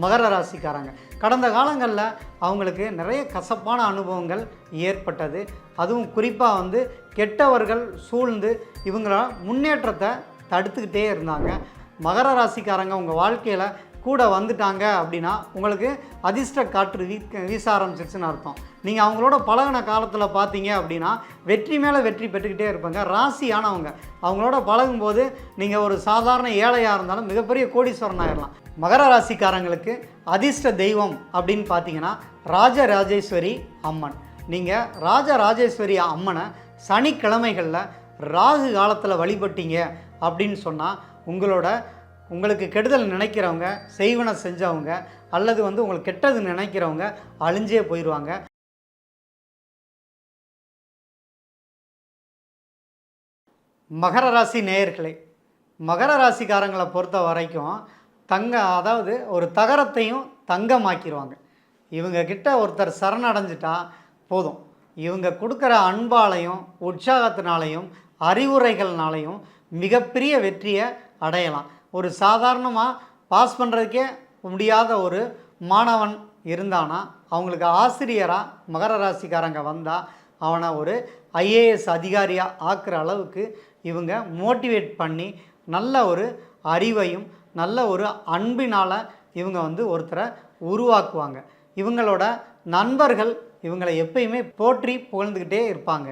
மகர ராசிக்காரங்க. கடந்த காலங்களில் அவங்களுக்கு நிறைய கசப்பான அனுபவங்கள் ஏற்பட்டது. அதுவும் குறிப்பாக வந்து கெட்டவர்கள் சூழ்ந்து இவங்கள முன்னேற்றத்தை தடுத்துக்கிட்டே இருந்தாங்க. மகர ராசிக்காரங்க உங்கள் வாழ்க்கையில் கூட வந்துட்டாங்க அப்படின்னா உங்களுக்கு அதிர்ஷ்ட காற்று வீ வீச ஆரம்பிச்சிருச்சுன்னு அர்த்தம். நீங்கள் அவங்களோட பழகின காலத்தில் பார்த்தீங்க அப்படின்னா வெற்றி மேலே வெற்றி பெற்றுக்கிட்டே இருப்பாங்க. ராசியானவங்க அவங்களோட பழகும்போது நீங்கள் ஒரு சாதாரண ஏழையாக இருந்தாலும் மிகப்பெரிய கோடீஸ்வரன் ஆயிடலாம் மகர ராசிக்காரங்களுக்கு அதிர்ஷ்ட தெய்வம் அப்படின்னு பார்த்தீங்கன்னா ராஜராஜேஸ்வரி அம்மன். நீங்கள் ராஜராஜேஸ்வரி அம்மனை சனிக்கிழமைகளில் ராகு காலத்தில் வழிபட்டீங்க அப்படின்னு சொன்னால் உங்களோட உங்களுக்கு கெடுதல் நினைக்கிறவங்க செய்வன செஞ்சவங்க அல்லது வந்து உங்களுக்கு கெட்டது நினைக்கிறவங்க அழிஞ்சே போயிடுவாங்க மகர ராசி நேயர்களே மகர ராசிக்காரங்களை பொறுத்த வரைக்கும் தங்க அதாவது ஒரு தகரத்தையும் தங்கமாக்கிடுவாங்க இவங்க கிட்ட ஒருத்தர் சரணடைஞ்சிட்டா போதும். இவங்க கொடுக்குற அன்பாலையும் உற்சாகத்தினாலையும் அறிவுரைகள்னாலையும் மிகப்பெரிய வெற்றியை அடையலாம். ஒரு சாதாரணமாக பாஸ் பண்ணுறதுக்கே முடியாத ஒரு மாணவன் இருந்தானா அவங்களுக்கு ஆசிரியராக மகர ராசிக்காரங்க வந்தால் அவனை ஒரு ஐஏஎஸ் அதிகாரியாக ஆக்குற அளவுக்கு இவங்க மோட்டிவேட் பண்ணி நல்ல ஒரு அறிவையும் நல்ல ஒரு அன்பினால் இவங்க வந்து ஒருத்தரை உருவாக்குவாங்க. இவங்களோட நண்பர்கள் இவங்களை எப்பயுமே போற்றி புகழ்ந்துக்கிட்டே இருப்பாங்க.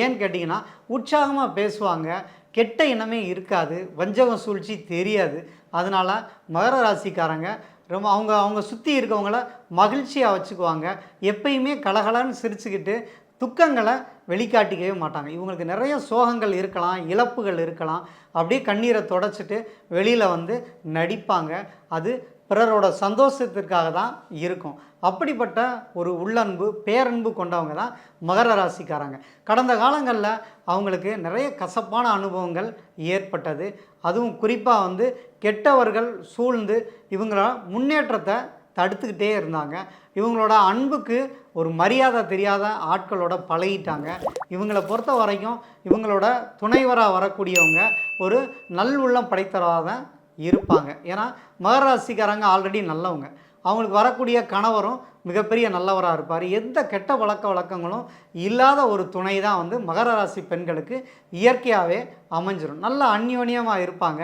ஏன்னு கேட்டிங்கன்னா உற்சாகமாக பேசுவாங்க கெட்ட எண்ணமே இருக்காது வஞ்சகம் சூழ்ச்சி தெரியாது. அதனால் மகர ராசிக்காரங்க ரொம்ப அவங்க அவங்க சுற்றி இருக்கவங்கள மகிழ்ச்சியாக வச்சுக்குவாங்க. எப்பயுமே கலகலன்னு சிரிச்சுக்கிட்டு துக்கங்களை வெளிக்காட்டிக்கவே மாட்டாங்க. இவங்களுக்கு நிறைய சோகங்கள் இருக்கலாம் இழப்புகள் இருக்கலாம். அப்படியே கண்ணீரை தொடச்சிட்டு வெளியில் வந்து நடிப்பாங்க. அது பிறரோட சந்தோஷத்திற்காக தான் இருக்கும். அப்படிப்பட்ட ஒரு உள்ளன்பு பேரன்பு கொண்டவங்க தான் மகர ராசிக்காரங்க. கடந்த காலங்களில் அவங்களுக்கு நிறைய கசப்பான அனுபவங்கள் ஏற்பட்டது. அதுவும் குறிப்பாக வந்து கெட்டவர்கள் சூழ்ந்து இவங்கள முன்னேற்றத்தை தடுத்துக்கிட்டே இருந்தாங்க. இவங்களோட அன்புக்கு ஒரு மரியாதை தெரியாத ஆட்களோட பழகிட்டாங்க. இவங்களை பொறுத்த வரைக்கும் இவங்களோட துணைவராக வரக்கூடியவங்க ஒரு நல்லுள்ளம் படைத்தராக தான் இருப்பாங்க. ஏன்னா மகர ராசிக்காரங்க ஆல்ரெடி நல்லவங்க. அவங்களுக்கு வரக்கூடிய கணவரும் மிகப்பெரிய நல்லவராக இருப்பார். எந்த கெட்ட பழக்க வழக்கங்களும் இல்லாத ஒரு துணை தான் வந்து மகர ராசி பெண்களுக்கு இயற்கையாகவே அமைஞ்சிடும் நல்ல அந்யோன்யமாக இருப்பாங்க.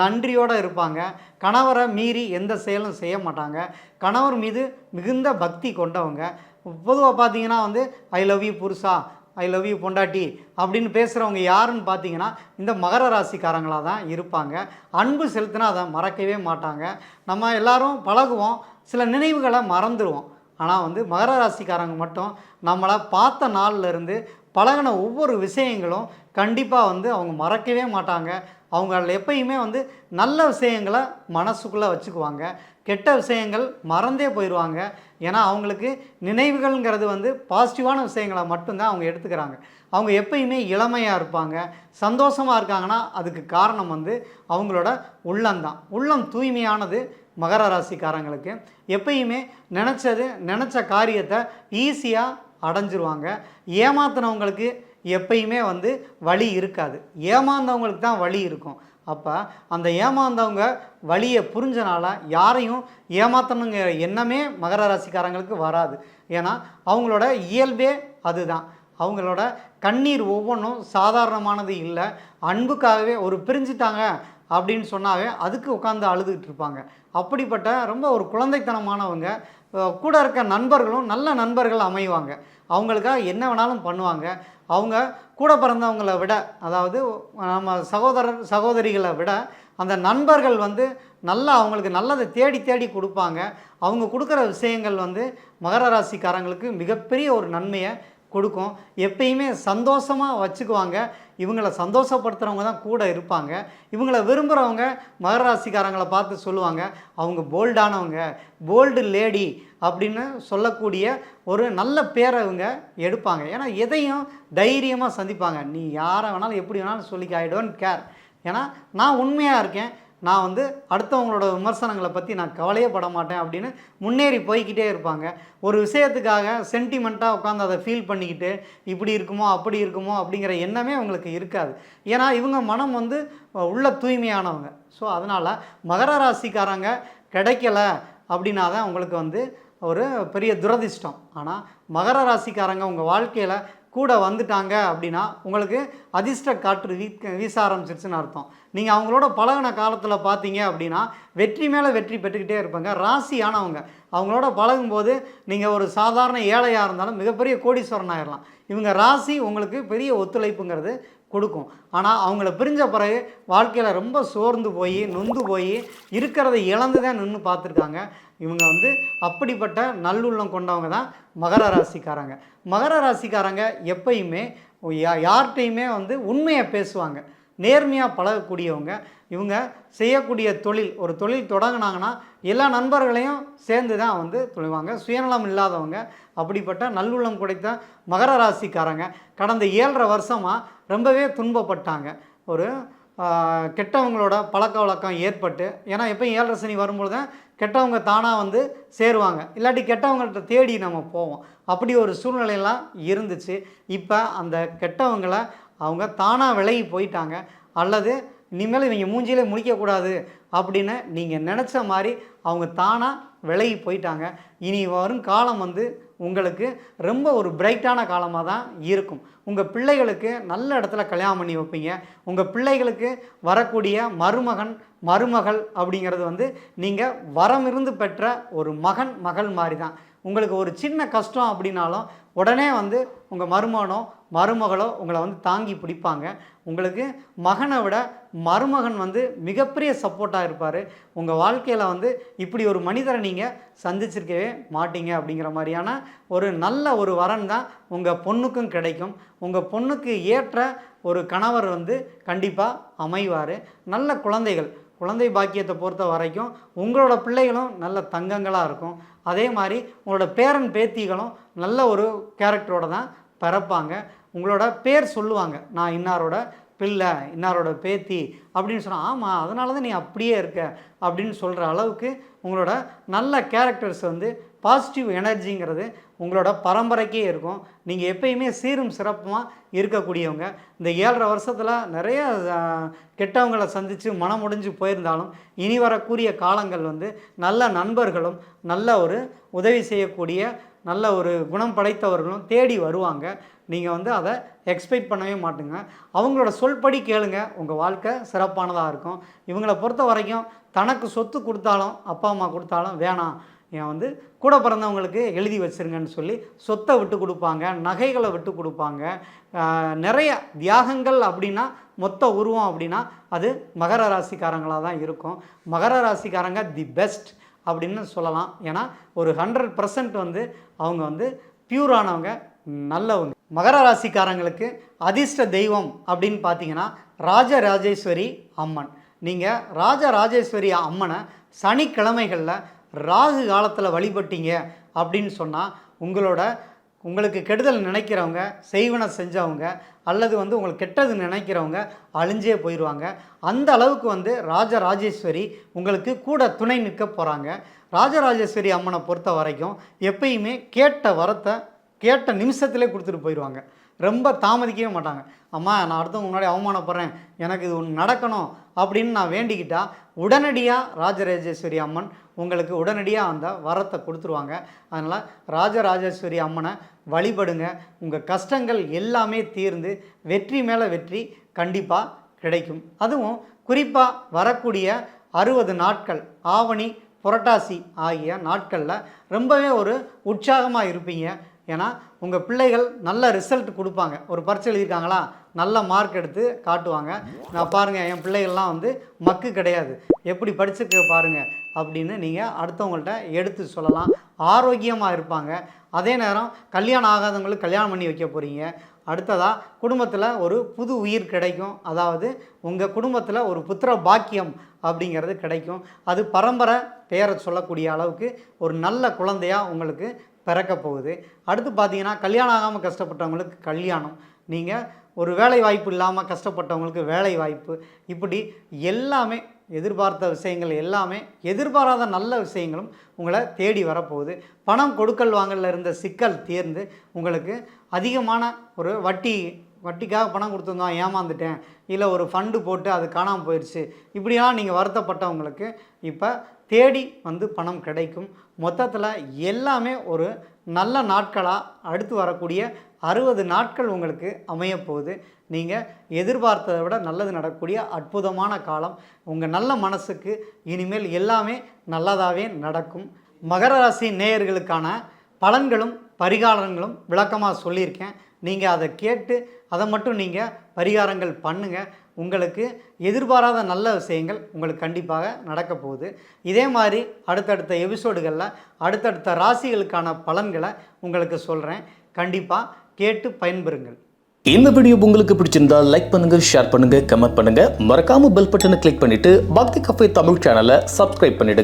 நன்றியோடு இருப்பாங்க. கணவரை மீறி எந்த செயலும் செய்ய மாட்டாங்க. கணவர் மீது மிகுந்த பக்தி கொண்டவங்க. பொதுவாக பார்த்தீங்கன்னா வந்து I love you Purusha. I love you பொண்டாட்டி அப்படின்னு பேசுகிறவங்க யாருன்னு பார்த்தீங்கன்னா இந்த மகர ராசிக்காரங்களாக தான் இருப்பாங்க. அன்பு செலுத்தினா அதை மறக்கவே மாட்டாங்க. நம்ம எல்லாரும் பழகுவோம் சில நினைவுகளை மறந்துடுவோம் ஆனால் வந்து மகர ராசிக்காரங்க மட்டும் நம்மளை பார்த்த நாள்லேருந்து பழகின ஒவ்வொரு விஷயங்களும் கண்டிப்பாக வந்து அவங்க மறக்கவே மாட்டாங்க. அவங்க எப்பயுமே வந்து நல்ல விஷயங்களை மனசுக்குள்ளே வச்சுக்குவாங்க. கெட்ட விஷயங்கள் மறந்தே போயிடுவாங்க. ஏன்னா அவங்களுக்கு நினைவுகள்ங்கிறது வந்து பாசிட்டிவான விஷயங்களை மட்டும்தான் அவங்க எடுத்துக்கிறாங்க. அவங்க எப்பயுமே இளமையாக இருப்பாங்க. சந்தோஷமாக இருக்காங்கன்னா அதுக்கு காரணம் வந்து அவங்களோட உள்ளம்தான். உள்ளம் தூய்மையானது மகர ராசிக்காரங்களுக்கு. எப்பயுமே நினச்சது நினச்ச காரியத்தை ஈஸியாக அடைஞ்சிருவாங்க. ஏமாத்தினவங்களுக்கு எப்பயுமே வந்து வழி இருக்காது. ஏமாந்தவங்களுக்கு தான் வழி இருக்கும். அப்போ அந்த ஏமாந்தவங்க வழியை புரிஞ்சனால யாரையும் ஏமாத்தணுங்கிற எண்ணமே மகர ராசிக்காரங்களுக்கு வராது. ஏன்னா அவங்களோட இயல்பே அதுதான். அவங்களோட கண்ணீர் ஒவ்வொன்றும் சாதாரணமானது இல்லை. அன்புக்காகவே ஒரு பிரிஞ்சிட்டாங்க அப்படின்னு சொன்னாவே அதுக்கு உட்காந்து அழுதுகிட்டு இருப்பாங்க. அப்படிப்பட்ட ரொம்ப ஒரு குழந்தைத்தனமானவங்க கூட இருக்க நண்பர்களும் நல்ல நண்பர்கள் அமைவாங்க. அவங்களுக்காக என்ன வேணாலும் பண்ணுவாங்க. அவங்க கூட பிறந்தவங்களை விட அதாவது நம்ம சகோதரர் சகோதரிகளை விட அந்த நண்பர்கள் வந்து நல்லா அவங்களுக்கு நல்லதை தேடி தேடி கொடுப்பாங்க. அவங்க கொடுக்குற விஷயங்கள் வந்து மகர ராசிக்காரங்களுக்கு மிகப்பெரிய ஒரு நன்மையை கொடுக்கும். எப்பயுமே சந்தோஷமாக வச்சுக்குவாங்க. இவங்களை சந்தோஷப்படுத்துகிறவங்க தான் கூட இருப்பாங்க. இவங்கள விரும்புகிறவங்க மகர ராசிக்காரங்களை பார்த்து சொல்லுவாங்க. அவங்க போல்டானவங்க போல்டு லேடி அப்படின்னு சொல்லக்கூடிய ஒரு நல்ல பேரை இவங்க எடுப்பாங்க. ஏன்னா எதையும் தைரியமாக சந்திப்பாங்க. நீ யாரை வேணாலும் எப்படி வேணாலும் சொல்லிக்க ஐ டோன்ட் கேர் ஏன்னா நான் உண்மையாக இருக்கேன். நான் வந்து அடுத்தவங்களோட விமர்சனங்களை பற்றி நான் கவலையே பட மாட்டேன் அப்படின்னு முன்னேறி போய்க்கிட்டே இருப்பாங்க. ஒரு விஷயத்துக்காக சென்டிமெண்ட்டாக உட்காந்து அதை ஃபீல் பண்ணிக்கிட்டு இப்படி இருக்குமோ அப்படி இருக்குமோ அப்படிங்கிற எண்ணமே அவங்களுக்கு இருக்காது. ஏன்னா இவங்க மனம் வந்து உள்ள தூய்மையானவங்க. ஸோ அதனால் மகர ராசிக்காரங்க கிடைக்கல அப்படின்னா தான் உங்களுக்கு வந்து ஒரு பெரிய துரதிர்ஷ்டம். ஆனால் மகர ராசிக்காரங்க உங்கள் வாழ்க்கையில் கூட வந்துட்டாங்க அப்படின்னா உங்களுக்கு அதிர்ஷ்ட காற்று வீ வீச ஆரம்பிச்சிருச்சுன்னு அர்த்தம். நீங்கள் அவங்களோட பழகின காலத்தில் பார்த்தீங்க அப்படின்னா வெற்றி மேலே வெற்றி பெற்றுக்கிட்டே இருப்பாங்க. ராசியானவங்க அவங்களோட பழகும்போது நீங்கள் ஒரு சாதாரண ஏழையாக இருந்தாலும் மிகப்பெரிய கோடீஸ்வரன் ஆயிடலாம் இவங்க ராசி உங்களுக்கு பெரிய ஒத்துழைப்புங்கிறது கொடுக்கும். ஆனால் அவங்கள பிரிஞ்ச பிறகு வாழ்க்கையில் ரொம்ப சோர்ந்து போய் நொந்து போய் இருக்கிறத இழந்து தான் நின்று பார்த்துருக்காங்க. இவங்க வந்து அப்படிப்பட்ட நல்லுள்ளம் கொண்டவங்க தான் மகர ராசிக்காரங்க. மகர ராசிக்காரங்க எப்பயுமே யா யார்கிட்டையுமே வந்து உண்மையை பேசுவாங்க. நேர்மையாக பழகக்கூடியவங்க. இவங்க செய்யக்கூடிய தொழில் ஒரு தொழில் தொடங்கினாங்கன்னா எல்லா நண்பர்களையும் சேர்ந்து தான் வந்து தொழுவாங்க. சுயநலம் இல்லாதவங்க அப்படிப்பட்ட நல்லுள்ளம் குடைத்த மகர ராசிக்காரங்க கடந்த ஏழரை வருஷமாக ரொம்பவே துன்பப்பட்டாங்க. ஒரு கெட்டவங்களோட பழக்க வழக்கம் ஏற்பட்டு ஏன்னா எப்போயும் ஏழரை சனி வரும்பொழுது தான் கெட்டவங்க தானாக வந்து சேருவாங்க. இல்லாட்டி கெட்டவங்கள்ட்ட தேடி நம்ம போவோம். அப்படி ஒரு சூழ்நிலையெல்லாம் இருந்துச்சு. இப்போ அந்த கெட்டவங்களை அவங்க தானாக விலகி போயிட்டாங்க. அல்லது இனிமேல் இவங்க மூஞ்சியிலே முடிக்கக்கூடாது அப்படின்னு நீங்கள் நினச்ச மாதிரி அவங்க தானாக விலகி போயிட்டாங்க. இனி வரும் காலம் வந்து உங்களுக்கு ரொம்ப ஒரு பிரைட்டான காலமாக தான் இருக்கும். உங்கள் பிள்ளைகளுக்கு நல்ல இடத்துல கல்யாணம் பண்ணி வைப்பீங்க. உங்கள் பிள்ளைகளுக்கு வரக்கூடிய மருமகன் மருமகள் அப்படிங்கிறது வந்து நீங்கள் வரமிருந்து பெற்ற ஒரு மகன் மகள் மாதிரி தான். உங்களுக்கு ஒரு சின்ன கஷ்டம் அப்படின்னாலும் உடனே வந்து உங்கள் மருமகனோ மருமகளோ உங்களை வந்து தாங்கி பிடிப்பாங்க. உங்களுக்கு மகனை விட மருமகன் வந்து மிகப்பெரிய சப்போர்ட்டாக இருப்பார். உங்கள் வாழ்க்கையில் வந்து இப்படி ஒரு மனிதரை நீங்கள் சந்திச்சிருக்கவே மாட்டீங்க அப்படிங்கிற மாதிரியான ஒரு நல்ல ஒரு வரன் தான் உங்கள் பொண்ணுக்கும் கிடைக்கும். உங்கள் பொண்ணுக்கு ஏற்ற ஒரு கணவர் வந்து கண்டிப்பாக அமைவார். நல்ல குழந்தைகள். குழந்தை பாக்கியத்தை பொறுத்த வரைக்கும் உங்களோட பிள்ளைகளும் நல்ல தங்கங்களாக இருக்கும். அதே மாதிரி உங்களோட பேரன் பேத்திகளும் நல்ல ஒரு கேரக்டரோட தான் பிறப்பாங்க. உங்களோட பேர் சொல்லுவாங்க. நான் இன்னாரோட பிள்ளை இன்னாரோட பேத்தி அப்படின்னு சொன்னால் ஆமாம் அதனால தான் நீ அப்படியே இருக்க அப்படின்னு சொல்கிற அளவுக்கு உங்களோட நல்ல கேரக்டர்ஸ் வந்து பாசிட்டிவ் எனர்ஜிங்கிறது உங்களோட பரம்பரைக்கே இருக்கும். நீங்கள் எப்பயுமே சீரும் சிறப்புமாக இருக்கக்கூடியவங்க. இந்த ஏழரை வருஷத்தில் நிறைய கெட்டவங்களை சந்தித்து மனம் முடிஞ்சு போயிருந்தாலும் இனி வரக்கூடிய காலங்கள் வந்து நல்ல நண்பர்களும் நல்ல ஒரு உதவி செய்யக்கூடிய நல்ல ஒரு குணம் படைத்தவர்களும் தேடி வருவாங்க. நீங்கள் வந்து அதை எக்ஸ்பெக்ட் பண்ணவே மாட்டுங்க. அவங்களோட சொல்படி கேளுங்க. உங்கள் வாழ்க்கை சிறப்பானதாக இருக்கும். இவங்களை பொறுத்த வரைக்கும் தனக்கு சொத்து கொடுத்தாலும் அப்பா அம்மா கொடுத்தாலும் வேணாம். ஏன் வந்து கூட பிறந்தவங்களுக்கு எழுதி வச்சிருங்கன்னு சொல்லி சொத்தை விட்டு கொடுப்பாங்க நகைகளை விட்டு கொடுப்பாங்க. நிறைய தியாகங்கள் அப்படின்னா மொத்த உருவம் அப்படின்னா அது மகர ராசிக்காரங்களாக தான் இருக்கும். மகர ராசிக்காரங்க தி பெஸ்ட் அப்படின்னு சொல்லலாம். ஏன்னா ஒரு ஹண்ட்ரட் பர்சன்ட் வந்து அவங்க வந்து பியூரானவங்க நல்லவங்க. மகர ராசிக்காரங்களுக்கு அதிர்ஷ்ட தெய்வம் அப்படின்னு பார்த்தீங்கன்னா ராஜராஜேஸ்வரி அம்மன். நீங்கள் ராஜராஜேஸ்வரி அம்மனை சனிக்கிழமைகளில் ராகு காலத்தில் வழிபட்டீங்க அப்படின்னு சொன்னால் உங்களோட உங்களுக்கு கெடுதல் நினைக்கிறவங்க செய்வன செஞ்சவங்க அல்லது வந்து உங்களுக்கு கெட்டது நினைக்கிறவங்க அழிஞ்சே போயிடுவாங்க அந்த அளவுக்கு வந்து ராஜராஜேஸ்வரி உங்களுக்கு கூட துணை நிற்க போகிறாங்க ராஜராஜேஸ்வரி அம்மனை பொறுத்த வரைக்கும் எப்பயுமே கேட்ட வரத்தை கேட்ட நிமிஷத்திலே கொடுத்துட்டு போயிடுவாங்க ரொம்ப தாமதிக்கவே மாட்டாங்க. அம்மா நான் அடுத்தவங்க முன்னாடி அவமானப்படுறேன். எனக்கு இது ஒன்று நடக்கணும் அப்படின்னு நான் வேண்டிக்கிட்டால் உடனடியாக ராஜராஜேஸ்வரி அம்மன் உங்களுக்கு உடனடியாக அந்த வரத்தை கொடுத்துருவாங்க. அதனால் ராஜராஜேஸ்வரி அம்மனை வழிபடுங்க. உங்கள் கஷ்டங்கள் எல்லாமே தீர்ந்து வெற்றி மேலே வெற்றி கண்டிப்பாக கிடைக்கும். அதுவும் குறிப்பாக வரக்கூடிய அறுபது நாட்கள் ஆவணி புரட்டாசி ஆகிய நாட்களில் ரொம்பவே ஒரு உற்சாகமாக இருப்பீங்க. ஏன்னா உங்கள் பிள்ளைகள் நல்ல ரிசல்ட் கொடுப்பாங்க. ஒரு பரீட்சை எழுதியிருக்காங்களா? நல்ல மார்க் எடுத்து காட்டுவாங்க. நான் பாருங்கள் என் பிள்ளைகள்லாம் வந்து மக்கு கிடையாது. எப்படி படிச்சிருக்க பாருங்கள் அப்படின்னு நீங்கள் அடுத்தவங்கள்ட்ட எடுத்து சொல்லலாம். ஆரோக்கியமாக இருப்பாங்க. அதே நேரம் கல்யாணம் ஆகாதவங்களுக்கு கல்யாணம் பண்ணி வைக்க போகிறீங்க அடுத்ததாக குடும்பத்தில் ஒரு புது உயிர் கிடைக்கும். அதாவது உங்கள் குடும்பத்தில் ஒரு புத்திர பாக்கியம் அப்படிங்கிறது கிடைக்கும். அது பரம்பரை பேரை சொல்லக்கூடிய அளவுக்கு ஒரு நல்ல குழந்தையாக உங்களுக்கு பிறக்க போகுது அடுத்து பார்த்தீங்கன்னா கல்யாணம் ஆகாமல் கஷ்டப்பட்டவங்களுக்கு கல்யாணம். நீங்கள் ஒரு வேலை வாய்ப்பு இல்லாமல் கஷ்டப்பட்டவங்களுக்கு வேலை வாய்ப்பு இப்படி எல்லாமே எதிர்பார்த்த விஷயங்கள் எல்லாமே எதிர்பாராத நல்ல விஷயங்களும் உங்களை தேடி வரப்போகுது. பணம் கொடுக்கல் வாங்கல இருந்த சிக்கல் தீர்ந்து உங்களுக்கு அதிகமான ஒரு வட்டி வட்டிக்காக பணம் கொடுத்துருந்தோம் ஏமாந்துட்டேன். இல்லை ஒரு ஃபண்டு போட்டு அது காணாமல் போயிடுச்சு இப்படிலாம் நீங்கள் வருத்தப்பட்டவங்களுக்கு இப்போ தேடி வந்து பணம் கிடைக்கும். மொத்தத்தில் எல்லாமே ஒரு நல்ல நாட்களாக அடுத்து வரக்கூடிய அறுபது நாட்கள் உங்களுக்கு அமையப்போகுது நீங்கள் எதிர்பார்த்ததை விட நல்லது நடக்கக்கூடிய அற்புதமான காலம். உங்கள் நல்ல மனசுக்கு இனிமேல் எல்லாமே நல்லதாகவே நடக்கும். மகர ராசி நேயர்களுக்கான பலன்களும் பரிகாரங்களும் விளக்கமாக சொல்லியிருக்கேன். நீங்கள் அதை கேட்டு அதை மட்டும் நீங்கள் பரிகாரங்கள் பண்ணுங்கள் உங்களுக்கு எதிர்பாராத நல்ல விஷயங்கள் உங்களுக்கு கண்டிப்பாக நடக்க போகுது. இதே மாதிரி அடுத்தடுத்த எபிசோடுகளில் அடுத்தடுத்த ராசிகளுக்கான பலன்களை உங்களுக்கு சொல்கிறேன் கண்டிப்பாக கேட்டு பயன்பெறுங்கள். இந்த வீடியோ உங்களுக்கு பிடிச்சிருந்தா லைக் பண்ணுங்க ஷேர் பண்ணுங்க கமெண்ட் பண்ணுங்க. மறக்காம பெல் பட்டனை கிளிக் பண்ணிட்டு பக்தி கஃபே தமிழ் சேனலை சப்ஸ்கிரைப் பண்ணிடுங்க.